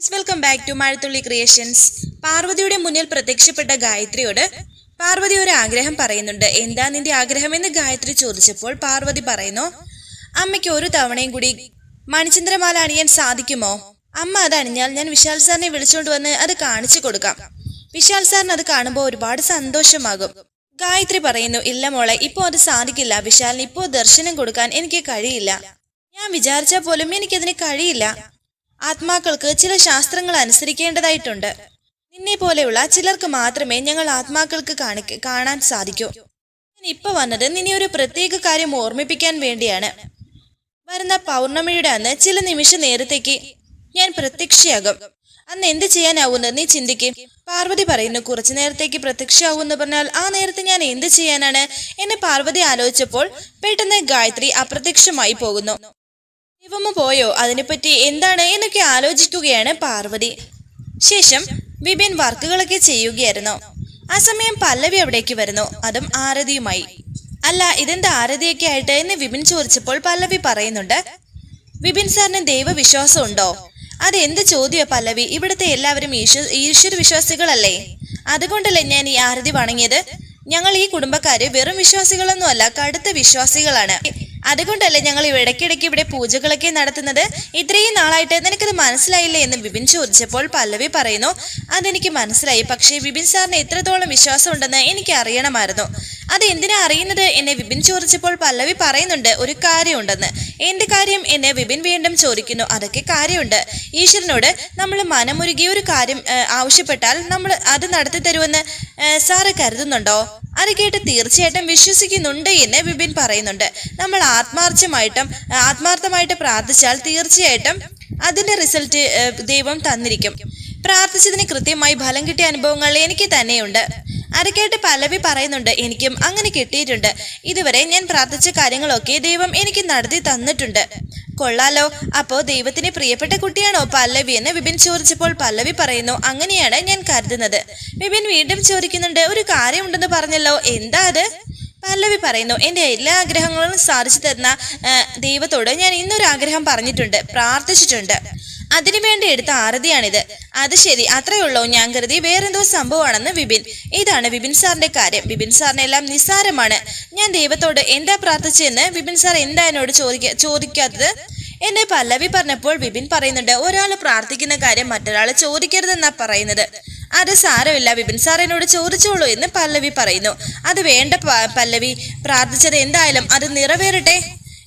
Welcome back to Mazhathulli creations പാർവതിയുടെ മുന്നിൽ പ്രത്യക്ഷപ്പെട്ട ഗായത്രിയോട് പാർവതി ഒരു ആഗ്രഹം പറയുന്നുണ്ട്. എന്താ നിന്റെ ആഗ്രഹം? എന്ന് ഗായത്രി ചോദിച്ചപ്പോൾ പാർവതി പറയുന്നു അമ്മയ്ക്ക് ഒരു തവണയും കൂടി മണിചന്ദ്രമാല അണിയാൻ സാധിക്കുമോ? അമ്മ അത് അണിഞ്ഞാൽ ഞാൻ വിശാൽ സാറിനെ വിളിച്ചുകൊണ്ട് വന്ന് അത് കാണിച്ചു കൊടുക്കാം. വിശാൽ സാറിന് അത് കാണുമ്പോൾ ഒരുപാട് സന്തോഷമാകും. ഗായത്രി പറയുന്നു ഇല്ല മോളെ ഇപ്പോ അത് സാധിക്കില്ല. വിശാലിന് ഇപ്പോ ദർശനം കൊടുക്കാൻ എനിക്ക് കഴിയില്ല. ഞാൻ വിചാരിച്ചാൽ പോലും എനിക്കതിന് കഴിയില്ല. ആത്മാക്കൾക്ക് ചില ശാസ്ത്രങ്ങൾ അനുസരിക്കേണ്ടതായിട്ടുണ്ട്. നിന്നെ പോലെയുള്ള ചിലർക്ക് മാത്രമേ ഞങ്ങൾ ആത്മാക്കൾക്ക് കാണിക്ക കാണാൻ സാധിക്കൂ. ഞാൻ ഇപ്പൊ വന്നത് നിന്നെ ഒരു പ്രത്യേക കാര്യം ഓർമ്മിപ്പിക്കാൻ വേണ്ടിയാണ്. വരുന്ന പൗർണമിയുടെ അന്ന് ചില നിമിഷ നേരത്തേക്ക് ഞാൻ പ്രത്യക്ഷയാകും. അന്ന് എന്ത് ചെയ്യാനാവുന്നത് നീ ചിന്തിക്കും. പാർവതി പറയുന്നു കുറച്ചു നേരത്തേക്ക് പ്രത്യക്ഷയാവുമെന്ന് പറഞ്ഞാൽ ആ നേരത്തെ ഞാൻ എന്ത് ചെയ്യാനാണ്? എന്നെ പാർവതി ആലോചിച്ചപ്പോൾ പെട്ടെന്ന് ഗായത്രി അപ്രത്യക്ഷമായി പോകുന്നു. ദൈവമ്മ പോയോ? അതിനെപ്പറ്റി എന്താണ് എന്നൊക്കെ ആലോചിക്കുകയാണ് പാർവതി. ശേഷം വിപിൻ വർക്കുകളൊക്കെ ചെയ്യുകയായിരുന്നു. ആ സമയം പല്ലവി അവിടേക്ക് വരുന്നു. അതും ആരതിയുമായി. അല്ല ഇതെന്താ ആരതിയൊക്കെ ആയിട്ട് എന്ന് വിപിൻ ചോദിച്ചപ്പോൾ പല്ലവി പറയുന്നുണ്ട് വിപിൻ സാറിന് ദൈവവിശ്വാസം ഉണ്ടോ? അതെന്ത് എന്ത് ചോദ്യ പല്ലവി? ഇവിടുത്തെ എല്ലാവരും ഈശ്വ ഈശ്വര വിശ്വാസികളല്ലേ അതുകൊണ്ടല്ലേ ഞാൻ ഈ ആരതി വണങ്ങിയത്? ഞങ്ങൾ ഈ കുടുംബക്കാര് വെറും വിശ്വാസികളൊന്നുമല്ല കടുത്ത വിശ്വാസികളാണ്. അതുകൊണ്ടല്ലേ ഞങ്ങൾ ഇടയ്ക്കിടയ്ക്ക് ഇവിടെ പൂജകളൊക്കെ നടത്തുന്നത്? ഇത്രയും നാളായിട്ട് നിനക്കത് മനസ്സിലായില്ലേ എന്ന് വിപിൻ ചോദിച്ചപ്പോൾ പല്ലവി പറയുന്നു അതെനിക്ക് മനസ്സിലായി. പക്ഷേ വിപിൻ സാറിന് എത്രത്തോളം വിശ്വാസം ഉണ്ടെന്ന് എനിക്ക് അറിയണമായിരുന്നു. അത് എന്തിനാ അറിയുന്നത്? എന്നെ വിപിൻ ചോദിച്ചപ്പോൾ പല്ലവി പറയുന്നുണ്ട് ഒരു കാര്യമുണ്ടെന്ന്. എന്ത് കാര്യം എന്നെ വിപിൻ വീണ്ടും ചോദിക്കുന്നു. അതൊക്കെ കാര്യമുണ്ട്. ഈശ്വരനോട് നമ്മൾ മനമുരുകിയ ഒരു കാര്യം ആവശ്യപ്പെട്ടാൽ നമ്മൾ അത് നടത്തി തരുമെന്ന് സാറ് കരുതുന്നുണ്ടോ? അത് കേട്ട് തീർച്ചയായിട്ടും വിശ്വസിക്കുന്നുണ്ട് എന്ന് വിപിൻ പറയുന്നുണ്ട്. നമ്മൾ ആത്മാർത്ഥമായിട്ടും ആത്മാർത്ഥമായിട്ട് പ്രാർത്ഥിച്ചാൽ തീർച്ചയായിട്ടും അതിന്റെ റിസൾട്ട് ദൈവം തന്നിരിക്കും. പ്രാർത്ഥിച്ചതിന് കൃത്യമായി ഫലം കിട്ടിയ അനുഭവങ്ങൾ എനിക്ക് തന്നെയുണ്ട്. അത് പല്ലവി പറയുന്നുണ്ട് എനിക്കും അങ്ങനെ കിട്ടിയിട്ടുണ്ട്. ഇതുവരെ ഞാൻ പ്രാർത്ഥിച്ച കാര്യങ്ങളൊക്കെ ദൈവം എനിക്ക് നടത്തി തന്നിട്ടുണ്ട്. കൊള്ളാലോ. അപ്പോ ദൈവത്തിന് പ്രിയപ്പെട്ട കുട്ടിയാണോ പല്ലവി എന്ന് വിപിൻ ചോദിച്ചപ്പോൾ പല്ലവി പറയുന്നു അങ്ങനെയാണ് ഞാൻ കരുതുന്നത്. വിപിൻ വീണ്ടും ചോദിക്കുന്നുണ്ട് ഒരു കാര്യമുണ്ടെന്ന് പറഞ്ഞല്ലോ എന്താ അത്? പല്ലവി പറയുന്നു എന്റെ എല്ലാ ആഗ്രഹങ്ങളും സാധിച്ചു തരുന്ന ദൈവത്തോട് ഞാൻ ഇന്നൊരു ആഗ്രഹം പറഞ്ഞിട്ടുണ്ട് പ്രാർത്ഥിച്ചിട്ടുണ്ട്. അതിനുവേണ്ടി എടുത്ത ആരതിയാണിത്. അത് ശരി അത്രയേ ഉള്ളൂ. ഞാൻ കരുതി വേറെന്തോ സംഭവമാണെന്ന് വിപിൻ. ഇതാണ് വിപിൻ സാറിന്റെ കാര്യം. വിപിൻ സാറിനെല്ലാം നിസ്സാരമാണ്. ഞാൻ ദൈവത്തോട് എന്താ പ്രാർത്ഥിച്ചെന്ന് വിപിൻ സാർ എന്താ എന്നോട് ചോദിക്ക ചോദിക്കാത്തത്? എന്നെ പല്ലവി പറഞ്ഞപ്പോൾ വിപിൻ പറയുന്നുണ്ട് ഒരാൾ പ്രാർത്ഥിക്കുന്ന കാര്യം മറ്റൊരാൾ ചോദിക്കരുതെന്നാ പറയുന്നത്. അത് സാരമില്ല. വിപിൻ സാർ എന്നോട് ചോദിച്ചോളൂ എന്ന് പല്ലവി പറയുന്നു. അത് വേണ്ട പല്ലവി. പ്രാർത്ഥിച്ചത് എന്തായാലും അത് നിറവേറട്ടെ.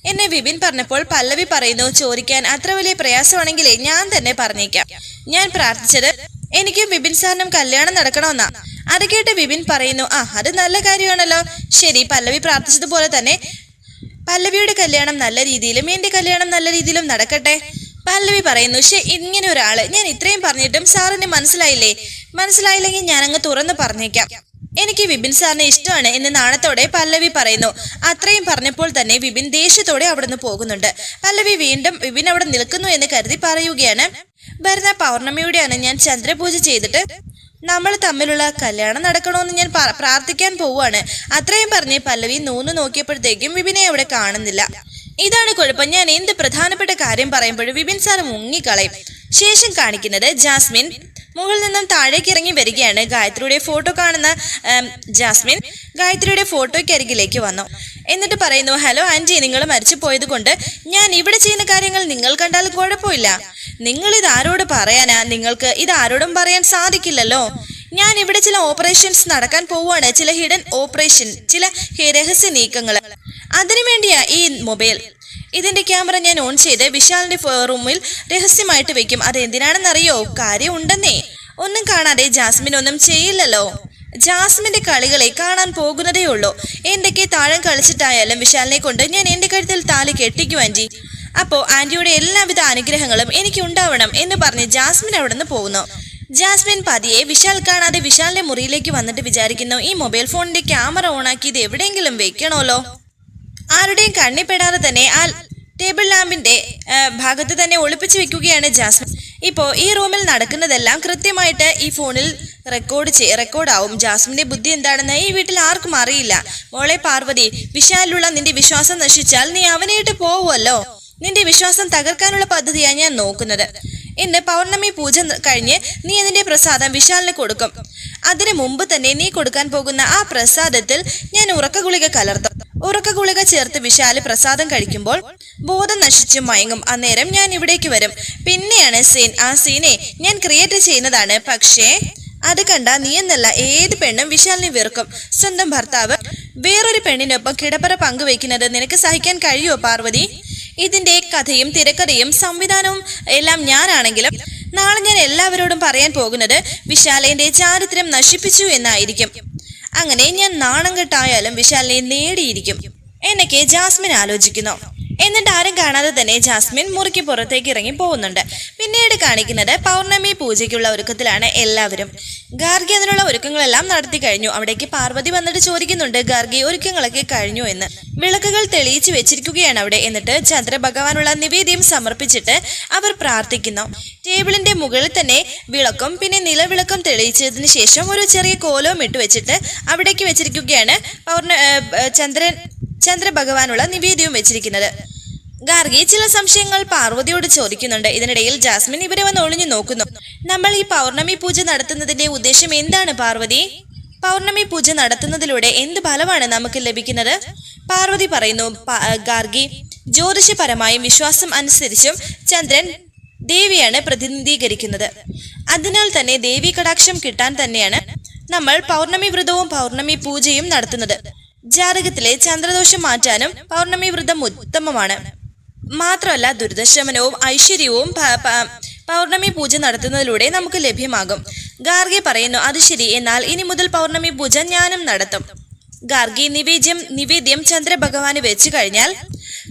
എന്നെ വിപിൻ പറഞ്ഞപ്പോൾ പല്ലവി പറയുന്നു ചോദിക്കാൻ അത്ര വലിയ പ്രയാസമാണെങ്കിലേ ഞാൻ തന്നെ പറഞ്ഞേക്കാം. ഞാൻ പ്രാർത്ഥിച്ചത് എനിക്കും വിപിൻ സാറിനും കല്യാണം നടക്കണമെന്നാ. അത് കേട്ട് വിപിൻ പറയുന്നു ആ അത് നല്ല കാര്യമാണല്ലോ. ശരി പല്ലവി പ്രാർത്ഥിച്ചതുപോലെ തന്നെ പല്ലവിയുടെ കല്യാണം നല്ല രീതിയിലും എന്റെ കല്യാണം നല്ല രീതിയിലും നടക്കട്ടെ. പല്ലവി പറയുന്നു ശേ ഇങ്ങനെ ഒരാൾ. ഞാൻ ഇത്രയും പറഞ്ഞിട്ടും സാറിന് മനസ്സിലായില്ലേ? മനസ്സിലായില്ലെങ്കിൽ ഞാനങ്ങ് തുറന്ന് പറഞ്ഞേക്കാം. എനിക്ക് വിപിൻ സാറിനെ ഇഷ്ടമാണ് എന്ന് നാണത്തോടെ പല്ലവി പറയുന്നു. അത്രയും പറഞ്ഞപ്പോൾ തന്നെ വിപിൻ ദേഷ്യത്തോടെ അവിടുന്ന് പോകുന്നുണ്ട്. പല്ലവി വീണ്ടും വിപിൻ അവിടെ നിൽക്കുന്നു എന്ന് കരുതി പറയുകയാണ്. വരുന്ന പൗർണമിയുടെയാണ് ഞാൻ ചന്ദ്രപൂജ ചെയ്തിട്ട് നമ്മൾ തമ്മിലുള്ള കല്യാണം നടക്കണമെന്ന് ഞാൻ പ്രാർത്ഥിക്കാൻ പോവുകയാണ്. അത്രയും പറഞ്ഞ് പല്ലവി നൂന്ന് നോക്കിയപ്പോഴത്തേക്കും വിപിനെ അവിടെ കാണുന്നില്ല. ഇതാണ് കുഴപ്പം. ഞാൻ എന്ത് പ്രധാനപ്പെട്ട കാര്യം പറയുമ്പോഴും വിപിൻ സാർ മുങ്ങിക്കളയും. ശേഷം കാണിക്കുന്നത് ജാസ്മിൻ മുകളിൽ നിന്നും താഴേക്ക് ഇറങ്ങി വരികയാണ്. ഗായത്രിയുടെ ഫോട്ടോ കാണുന്ന ജാസ്മിൻ ഗായത്രിയുടെ ഫോട്ടോയ്ക്ക് അരികിലേക്ക് വന്നു. എന്നിട്ട് പറയുന്നു ഹലോ ആന്റി നിങ്ങൾ മരിച്ചു പോയത് കൊണ്ട് ഞാൻ ഇവിടെ ചെയ്യുന്ന കാര്യങ്ങൾ നിങ്ങൾ കണ്ടാൽ കുഴപ്പമില്ല. നിങ്ങൾ ഇത് ആരോട് പറയാനാ? നിങ്ങൾക്ക് ഇത് ആരോടും പറയാൻ സാധിക്കില്ലല്ലോ. ഞാൻ ഇവിടെ ചില ഓപ്പറേഷൻസ് നടക്കാൻ പോവുകയാണ്. ചില ഹിഡൻ ഓപ്പറേഷൻ ചില രഹസ്യ നീക്കങ്ങൾ. അതിനു വേണ്ടിയാ ഈ മൊബൈൽ ഇതിന്റെ ക്യാമറ ഞാൻ ഓൺ ചെയ്ത് വിശാലിന്റെ റൂമിൽ രഹസ്യമായിട്ട് വെക്കും. അത് എന്തിനാണെന്നറിയോ? കാര്യം ഉണ്ടെന്നേ ഒന്നും കാണാതെ ജാസ്മിൻ ഒന്നും ചെയ്യില്ലല്ലോ. ജാസ്മിന്റെ കളികളെ കാണാൻ പോകുന്നതേ ഉള്ളൂ. എന്തൊക്കെ താഴം കളിച്ചിട്ടായാലും വിശാലിനെ കൊണ്ട് ഞാൻ എന്റെ കഴുത്തിൽ താലി കെട്ടിക്കും ആന്റി അപ്പോ ആന്റിയുടെ എല്ലാവിധ അനുഗ്രഹങ്ങളും എനിക്ക് ഉണ്ടാവണം എന്ന് പറഞ്ഞ് ജാസ്മിൻ അവിടെ നിന്ന് പോകുന്നു. ജാസ്മിൻ പതിയെ വിശാൽ കാണാതെ വിശാലിന്റെ മുറിയിലേക്ക് വന്നിട്ട് വിചാരിക്കുന്നു ഈ മൊബൈൽ ഫോണിന്റെ ക്യാമറ ഓണാക്കി ഇത് എവിടെയെങ്കിലും വെക്കണമല്ലോ? ആരുടെയും കണ്ണിപ്പെടാതെ തന്നെ ആ ടേബിൾ ലാമ്പിന്റെ ഭാഗത്ത് തന്നെ ഒളിപ്പിച്ചു വെക്കുകയാണ് ജാസ്മിൻ. ഇപ്പോൾ ഈ റൂമിൽ നടക്കുന്നതെല്ലാം കൃത്യമായിട്ട് ഈ ഫോണിൽ റെക്കോർഡ് ചെയ് റെക്കോർഡാവും. ജാസ്മിന്റെ ബുദ്ധി എന്താണെന്ന് ഈ വീട്ടിൽ ആർക്കും അറിയില്ല. മോളെ പാർവതി വിശാലുള്ള നിന്റെ വിശ്വാസം നശിച്ചാൽ നീ അവനായിട്ട് പോവുമല്ലോ നിന്റെ വിശ്വാസം തകർക്കാനുള്ള പദ്ധതിയാണ് ഞാൻ നോക്കുന്നത്. ഇന്ന് പൗർണമി പൂജ കഴിഞ്ഞ് നീ അതിന്റെ പ്രസാദം വിശാലിന് കൊടുക്കും. അതിനു മുമ്പ് തന്നെ നീ കൊടുക്കാൻ പോകുന്ന ആ പ്രസാദത്തിൽ ഞാൻ ഉറക്ക ഗുളിക കലർത്തും. ഉറക്ക ഗുളിക ചേർത്ത് വിശാൽ പ്രസാദം കഴിക്കുമ്പോൾ ബോധം നശിച്ച് മയങ്ങും. അന്നേരം ഞാൻ ഇവിടേക്ക് വരും. പിന്നെയാണ് സീൻ ആ സീനെ ഞാൻ ക്രിയേറ്റ് ചെയ്യുന്നതാണ്. പക്ഷേ അത് കണ്ട നീ എന്നല്ല ഏത് പെണ്ണും വിശാലിനെ വെറുക്കും. സ്വന്തം ഭർത്താവ് വേറൊരു പെണ്ണിനൊപ്പം കിടപ്പറ പങ്കുവെക്കുന്നത് നിനക്ക് സഹിക്കാൻ കഴിയുമോ പാർവതി? ഇതിന്റെ കഥയും തിരക്കഥയും സംവിധാനവും എല്ലാം ഞാനാണെങ്കിലും നാളെ ഞാൻ എല്ലാവരോടും പറയാൻ പോകുന്നത് വിശാലേന്റെ ചാരിത്രം നശിപ്പിച്ചു എന്നായിരിക്കും. അങ്ങനെ ഞാൻ നാണം കെട്ടായാലും വിശാലിനെ നേടിയിരിക്കും. എന്നൊക്കെ ജാസ്മിൻ ആലോചിക്കുന്നു. എന്നിട്ട് ആരും കാണാതെ തന്നെ ജാസ്മിൻ മുറിക്ക് പുറത്തേക്ക് ഇറങ്ങി പോകുന്നുണ്ട്. പിന്നീട് കാണിക്കുന്നത് പൗർണമി പൂജയ്ക്കുള്ള ഒരുക്കത്തിലാണ് എല്ലാവരും. ഗാർഗി അതിനുള്ള ഒരുക്കങ്ങളെല്ലാം നടത്തി കഴിഞ്ഞു. അവിടേക്ക് പാർവതി വന്നിട്ട് ചോദിക്കുന്നുണ്ട് ഗാർഗി ഒരുക്കങ്ങളൊക്കെ കഴിഞ്ഞു എന്ന്. വിളക്കുകൾ തെളിയിച്ചു വെച്ചിരിക്കുകയാണ് അവിടെ. എന്നിട്ട് ചന്ദ്ര ഭഗവാനുള്ള നിവേദ്യം സമർപ്പിച്ചിട്ട് അവർ പ്രാർത്ഥിക്കുന്നു. ടേബിളിന്റെ മുകളിൽ തന്നെ വിളക്കും പിന്നെ നിലവിളക്കും തെളിയിച്ചതിന് ശേഷം ഒരു ചെറിയ കോലവും ഇട്ട് വെച്ചിട്ട് അവിടേക്ക് വെച്ചിരിക്കുകയാണ് പൗർണ ചന്ദ്രൻ ചന്ദ്രഭഗവാനുള്ള നിവേദ്യവും വെച്ചിരിക്കുന്നത്. ഗാർഗി ചില സംശയങ്ങൾ പാർവതിയോട് ചോദിക്കുന്നുണ്ട്. ഇതിനിടയിൽ ജാസ്മിൻ ഇവരെ വന്ന് ഒളിഞ്ഞു നോക്കുന്നു. നമ്മൾ ഈ പൗർണമി പൂജ നടത്തുന്നതിന്റെ ഉദ്ദേശം എന്താണ് പാർവതി? പൗർണമി പൂജ നടത്തുന്നതിലൂടെ എന്ത് ഫലമാണ് നമുക്ക് ലഭിക്കുന്നത്? പാർവതി പറയുന്നു ഗാർഗി ജ്യോതിഷപരമായും വിശ്വാസം അനുസരിച്ചും ചന്ദ്രൻ ദേവിയാണ് പ്രതിനിധീകരിക്കുന്നത്. അതിനാൽ തന്നെ ദേവി കടാക്ഷം കിട്ടാൻ തന്നെയാണ് നമ്മൾ പൗർണമി വ്രതവും പൗർണമി പൂജയും നടത്തുന്നത്. ജാതകത്തിലെ ചന്ദ്രദോഷം മാറ്റാനും പൗർണമി വ്രതം ഉത്തമമാണ്. മാത്രമല്ല ദുരിതശമനവും ഐശ്വര്യവും പൗർണമി പൂജ നടത്തുന്നതിലൂടെ നമുക്ക് ലഭ്യമാകും. ഗാർഗി പറയുന്നു അത് ശരി എന്നാൽ ഇനി മുതൽ പൗർണമി പൂജ ഞാനും നടത്തും. ഗാർഗി നിവേദ്യം നിവേദ്യം ചന്ദ്രഭഗവാന് വെച്ചു കഴിഞ്ഞാൽ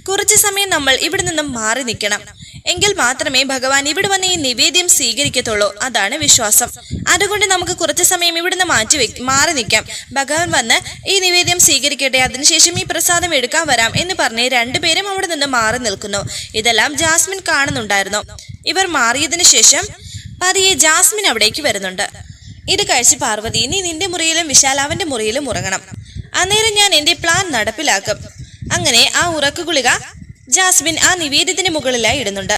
കുറച്ചു സമയം നമ്മൾ ഇവിടെ നിന്നും മാറി നിൽക്കണം. എങ്കിൽ മാത്രമേ ഭഗവാൻ ഇവിടെ വന്ന് ഈ നിവേദ്യം സ്വീകരിക്കത്തുള്ളൂ. അതാണ് വിശ്വാസം. അതുകൊണ്ട് നമുക്ക് കുറച്ച് സമയം ഇവിടുന്ന് മാറ്റി വെ മാറി നിൽക്കാം. ഭഗവാൻ വന്ന് ഈ നിവേദ്യം സ്വീകരിക്കട്ടെ. അതിനുശേഷം ഈ പ്രസാദം എടുക്കാൻ വരാം എന്ന് പറഞ്ഞ് രണ്ടുപേരും അവിടെ നിന്ന് മാറി നിൽക്കുന്നു. ഇതെല്ലാം ജാസ്മിൻ കാണുന്നുണ്ടായിരുന്നു. ഇവർ മാറിയതിനു ശേഷം പതിയെ ജാസ്മിൻ അവിടേക്ക് വരുന്നുണ്ട്. ഇത് കഴിച്ച് പാർവതി നീ നിന്റെ മുറിയിലും വിശാലാവന്റെ മുറിയിലും ഉറങ്ങണം. അന്നേരം ഞാൻ എന്റെ പ്ലാൻ നടപ്പിലാക്കും. അങ്ങനെ ആ ഉറക്കുകുളിക ജാസ്മിൻ ആ നിവേദ്യത്തിന് മുകളിലായി ഇടുന്നുണ്ട്.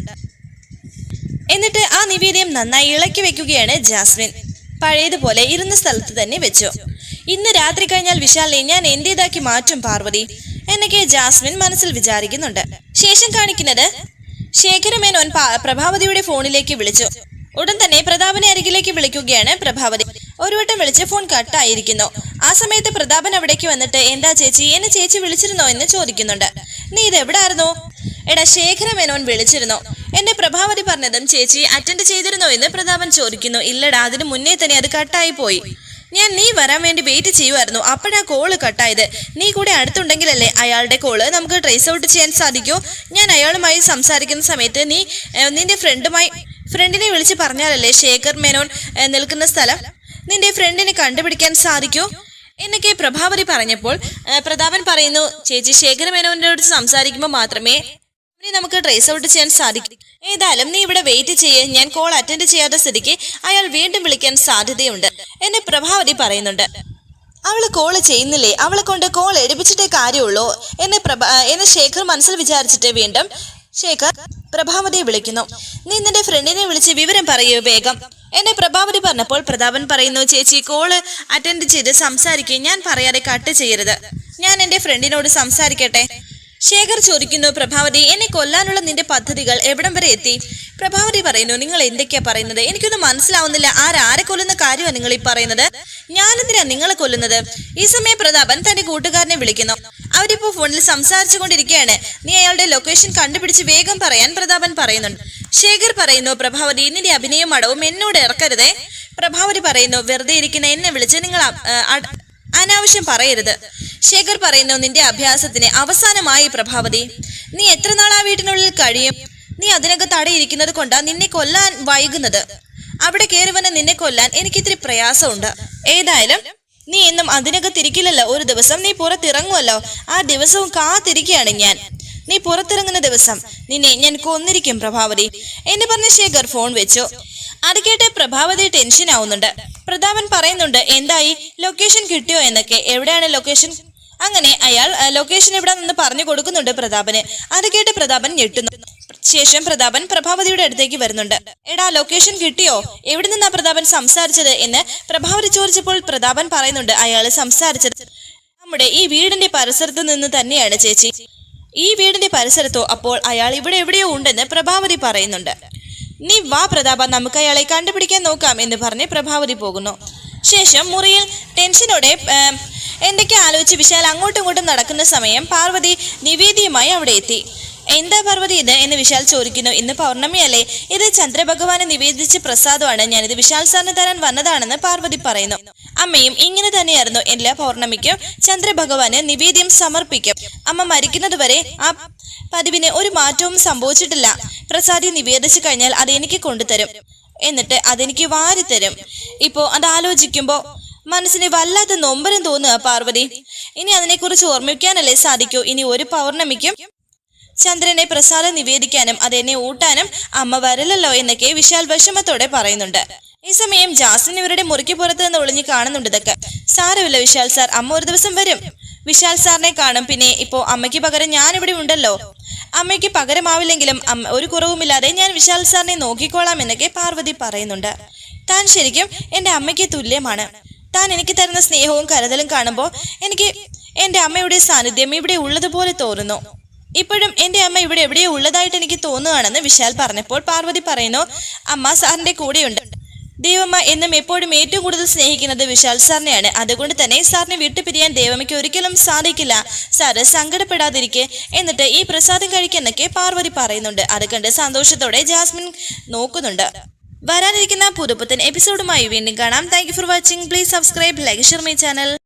എന്നിട്ട് ആ നിവേദ്യം നന്നായി ഇളക്കി വെക്കുകയാണ് ജാസ്മിൻ. പഴയതുപോലെ ഇരുന്ന സ്ഥലത്ത് തന്നെ വെച്ചു. ഇന്ന് രാത്രി കഴിഞ്ഞാൽ വിശാലിനെ ഞാൻ എന്റേതാക്കി മാറ്റും പാർവതി എന്നൊക്കെ ജാസ്മിൻ മനസ്സിൽ വിചാരിക്കുന്നുണ്ട്. ശേഷം കാണിക്കുന്നത് ശേഖരമേനോൻ പ്രഭാവതിയുടെ ഫോണിലേക്ക് വിളിച്ചു. ഉടൻ തന്നെ പ്രതാപനെ അരികിലേക്ക് വിളിക്കുകയാണ് പ്രഭാവതി. ഒരു വട്ടം വിളിച്ച് ഫോൺ കട്ടായിരിക്കുന്നു ആ സമയത്ത് പ്രതാപൻ അവിടേക്ക് വന്നിട്ട് എന്താ ചേച്ചി? എന്നെ ചേച്ചി വിളിച്ചിരുന്നോ? എന്ന് ചോദിക്കുന്നുണ്ട്. നീ ഇത് എവിടായിരുന്നു? എടാ ശേഖര മേനോൻ വിളിച്ചിരുന്നു. എന്നെ പ്രഭാവതി പറഞ്ഞതും ചേച്ചി അറ്റൻഡ് ചെയ്തിരുന്നോ? എന്ന് പ്രതാപൻ ചോദിക്കുന്നു. ഇല്ലടാ അതിന് മുന്നേ തന്നെ അത് കട്ടായി പോയി. ഞാൻ നീ വരാൻ വേണ്ടി വെയിറ്റ് ചെയ്യുമായിരുന്നു അപ്പോഴാ കോൾ കട്ടായത് നീ കൂടെ അടുത്തുണ്ടെങ്കിലല്ലേ അയാളുടെ കോൾ നമുക്ക് ട്രേസ് ഔട്ട് ചെയ്യാൻ സാധിക്കൂ. ഞാൻ അയാളുമായി സംസാരിക്കുന്ന സമയത്ത് നീ നിന്റെ ഫ്രണ്ടുമായി ഫ്രണ്ടിനെ വിളിച്ച് പറഞ്ഞാലല്ലേ ശേഖർ മേനോൻ നിൽക്കുന്ന സ്ഥലം? നിന്റെ ഫ്രണ്ടിനെ കണ്ടുപിടിക്കാൻ സാധിക്കൂ? എന്നൊക്കെ പ്രഭാവതി പറഞ്ഞപ്പോൾ പ്രതാപൻ പറയുന്നു ചേച്ചി ശേഖര അടുത്ത് സംസാരിക്കുമ്പോൾ മാത്രമേ നമുക്ക് ട്രേസ് ഔട്ട് ചെയ്യാൻ സാധിക്കും. ഏതായാലും നീ ഇവിടെ വെയിറ്റ് ചെയ്യ്. ഞാൻ കോൾ അറ്റൻഡ് ചെയ്യാത്ത സ്ഥിതിക്ക് അയാൾ വീണ്ടും വിളിക്കാൻ സാധ്യതയുണ്ട് എന്നെ പ്രഭാവതി പറയുന്നുണ്ട്. അവൾ കോൾ ചെയ്യുന്നില്ലേ? അവളെ കൊണ്ട് കോൾ എടുപ്പിച്ചിട്ടേ കാര്യമുള്ളൂ എന്നെ പ്രഭ എന്നെ ശേഖർ മനസ്സിൽ വിചാരിച്ചിട്ട് വീണ്ടും ശേഖർ പ്രഭാവതിയെ വിളിക്കുന്നു. നീ നിന്റെ ഫ്രണ്ടിനെ വിളിച്ച് വിവരം പറയൂ വേഗം. എന്നെ പ്രഭാവതി പറഞ്ഞപ്പോൾ പ്രതാപൻ പറയുന്നു ചേച്ചി കോൾ അറ്റൻഡ് ചെയ്ത് സംസാരിക്കുകയും ഞാൻ പറയാതെ കട്ട് ചെയ്യരുത്. ഞാൻ എന്റെ ഫ്രണ്ടിനോട് സംസാരിക്കട്ടെ? ശേഖർ ചോദിക്കുന്നു പ്രഭാവതി എന്നെ കൊല്ലാനുള്ള നിന്റെ പദ്ധതികൾ എവിടം വരെ എത്തി? പ്രഭാവതി പറയുന്നു നിങ്ങൾ എന്തൊക്കെയാ പറയുന്നത്? എനിക്കൊന്നും മനസ്സിലാവുന്നില്ല. ആരാരെ കൊല്ലുന്ന കാര്യമാണ് നിങ്ങൾ ഈ പറയുന്നത്? ഞാനെന്തിനാ നിങ്ങളെ കൊല്ലുന്നത്? ഈ സമയം പ്രതാപൻ തന്റെ കൂട്ടുകാരനെ വിളിക്കുന്നു. അവരിപ്പോ ഫോണിൽ സംസാരിച്ചു കൊണ്ടിരിക്കുകയാണ് നീ അയാളുടെ ലൊക്കേഷൻ കണ്ടുപിടിച്ച് വേഗം പറയാൻ പ്രതാപൻ പറയുന്നുണ്ട്. ശേഖർ പറയുന്നു പ്രഭാവതി നിന്റെ അഭിനയം മടവും എന്നോട് ഇറക്കരുതേ. പ്രഭാവതി പറയുന്നു വെറുതെ ഇരിക്കുന്ന എന്നെ വിളിച്ച് നിങ്ങൾ അനാവശ്യം പറയരുത്. ശേഖർ പറയുന്നു നിന്റെ അഭ്യാസത്തിന് അവസാനമായി പ്രഭാവതി. നീ എത്ര നാൾ ആ വീട്ടിനുള്ളിൽ കഴിയും? നീ അതിനകത്ത് അടയിരിക്കുന്നത് കൊണ്ടാ നിന്നെ കൊല്ലാൻ വൈകുന്നത്. അവിടെ കയറി വന്ന് നിന്നെ കൊല്ലാൻ എനിക്കിത്തിരി പ്രയാസമുണ്ട്. ഏതായാലും നീ എന്നും അതിനകത്തിരിക്കില്ലല്ലോ ഒരു ദിവസം നീ പുറത്തിറങ്ങുമല്ലോ ആ ദിവസവും കാത്തിരിക്കുകയാണ് ഞാൻ. നീ പുറത്തിറങ്ങുന്ന ദിവസം. നിന്നെ ഞാൻ കൊന്നിരിക്കും പ്രഭാവതി. എന്ന് പറഞ്ഞ ശേഖർ ഫോൺ വെച്ചു. അത് കേട്ട് പ്രഭാവതി ടെൻഷൻ ആവുന്നുണ്ട്. പ്രതാപൻ പറയുന്നുണ്ട് എന്തായി? ലൊക്കേഷൻ കിട്ടിയോ എന്നൊക്കെ. എവിടെയാണ് ലൊക്കേഷൻ അങ്ങനെ അയാൾ ലൊക്കേഷൻ എവിടെ നിന്ന് പറഞ്ഞു കൊടുക്കുന്നുണ്ട് പ്രതാപന്. അത് കേട്ട് പ്രതാപൻ ഞെട്ടുന്നു. ശേഷം പ്രതാപൻ പ്രഭാവതിയുടെ അടുത്തേക്ക് വരുന്നുണ്ട്. എടാ ലൊക്കേഷൻ കിട്ടിയോ? എവിടെ നിന്നാ പ്രതാപൻ സംസാരിച്ചത് എന്ന് പ്രഭാവതി ചോദിച്ചപ്പോൾ പ്രതാപൻ പറയുന്നുണ്ട് അയാൾ സംസാരിച്ചത് നമ്മുടെ ഈ വീടിന്റെ പരിസരത്ത് നിന്ന് തന്നെയാണ് ചേച്ചി. ഈ വീടിന്റെ പരിസരത്തോ അപ്പോൾ അയാൾ ഇവിടെ എവിടെയോ ഉണ്ടെന്ന് പ്രഭാവതി പറയുന്നുണ്ട്. നീ വാ പ്രതാപ നമുക്ക് അയാളെ കണ്ടുപിടിക്കാൻ നോക്കാം എന്ന് പറഞ്ഞ് പ്രഭാവതി പോകുന്നു. ശേഷം മുറിയിൽ ടെൻഷനോടെ എന്തൊക്കെ ആലോചിച്ച് വിശാൽ അങ്ങോട്ടും ഇങ്ങോട്ടും നടക്കുന്ന സമയം പാർവതി നിവേദിയുമായി അവിടെ എത്തി. എന്താ പാർവതി ഇത് എന്ന് വിശാൽ ചോദിക്കുന്നു. ഇന്ന് പൗർണമിയല്ലേ ഇത് ചന്ദ്രഭഗവാനെ നിവേദിച്ച പ്രസാദമാണ്. ഞാനിത് വിശാൽ സാറിന് തരാൻ വന്നതാണെന്ന് പാർവതി പറയുന്നു. അമ്മയും ഇങ്ങനെ തന്നെയായിരുന്നു എല്ലാ പൗർണമിക്കും ചന്ദ്രഭഗവാന് നിവേദ്യം സമർപ്പിക്കും. അമ്മ മരിക്കുന്നതുവരെ ആ പതിവിന് ഒരു മാറ്റവും സംഭവിച്ചിട്ടില്ല. പ്രസാദി നിവേദിച്ചു കഴിഞ്ഞാൽ അതെനിക്ക് കൊണ്ടുതരും. എന്നിട്ട് അതെനിക്ക് വാരിത്തരും. ഇപ്പോ അത് ആലോചിക്കുമ്പോ മനസ്സിന് വല്ലാത്ത നൊമ്പരം തോന്നുക പാർവതി. ഇനി അതിനെക്കുറിച്ച് ഓർമ്മിക്കാനല്ലേ സാധിക്കൂ. ഇനി ഒരു പൗർണമിക്കും ചന്ദ്രനെ പ്രസാദം നിവേദിക്കാനും അതെന്നെ ഊട്ടാനും അമ്മ വരലല്ലോ എന്നൊക്കെ വിശാൽ വിഷമത്തോടെ പറയുന്നുണ്ട്. ഈ സമയം ജാസിൻ ഇവരുടെ മുറിക്ക് പുറത്ത് നിന്ന് ഒളിഞ്ഞു കാണുന്നുണ്ട് ഇതൊക്കെ. സാരമില്ല വിശാൽ സാർ അമ്മ ഒരു ദിവസം വരും. വിശാൽ സാറിനെ കാണും പിന്നെ ഇപ്പോ അമ്മയ്ക്ക് പകരം ഞാൻ ഇവിടെ ഉണ്ടല്ലോ. അമ്മയ്ക്ക് പകരമാവില്ലെങ്കിലും അമ്മ ഒരു കുറവുമില്ലാതെ ഞാൻ വിശാൽ സാറിനെ നോക്കിക്കോളാം എന്നൊക്കെ പാർവതി പറയുന്നുണ്ട്. താൻ ശരിക്കും എന്റെ അമ്മയ്ക്ക് തുല്യമാണ്. താൻ എനിക്ക് തരുന്ന സ്നേഹവും കരുതലും കാണുമ്പോൾ എനിക്ക് എന്റെ അമ്മയുടെ സാന്നിധ്യം ഇവിടെ ഉള്ളതുപോലെ തോന്നുന്നു. ഇപ്പോഴും എന്റെ അമ്മ ഇവിടെ എവിടെയോ ഉള്ളതായിട്ട് എനിക്ക് തോന്നുകയാണെന്ന് വിശാൽ പറഞ്ഞപ്പോൾ പാർവതി പറയുന്നു അമ്മ സാറിന്റെ കൂടെയുണ്ട്. ദേവമ്മ എന്നും എപ്പോഴും ഏറ്റവും കൂടുതൽ സ്നേഹിക്കുന്നത് വിശാൽ സാറിനെയാണ്. അതുകൊണ്ട് തന്നെ സാറിനെ വിട്ടുപിരിയാൻ ദേവമ്മയ്ക്ക് ഒരിക്കലും സാധിക്കില്ല. സാറ് സങ്കടപ്പെടാതിരിക്കെ എന്നിട്ട് ഈ പ്രസാദം കഴിക്കുന്നൊക്കെ പാർവതി പറയുന്നുണ്ട്. അത് കണ്ട് സന്തോഷത്തോടെ ജാസ്മിൻ നോക്കുന്നുണ്ട്. വരാനിരിക്കുന്ന പുതുപുത്തൻ എപ്പിസോഡുമായി വീണ്ടും കാണാം. Thank for watching please subscribe like share my channel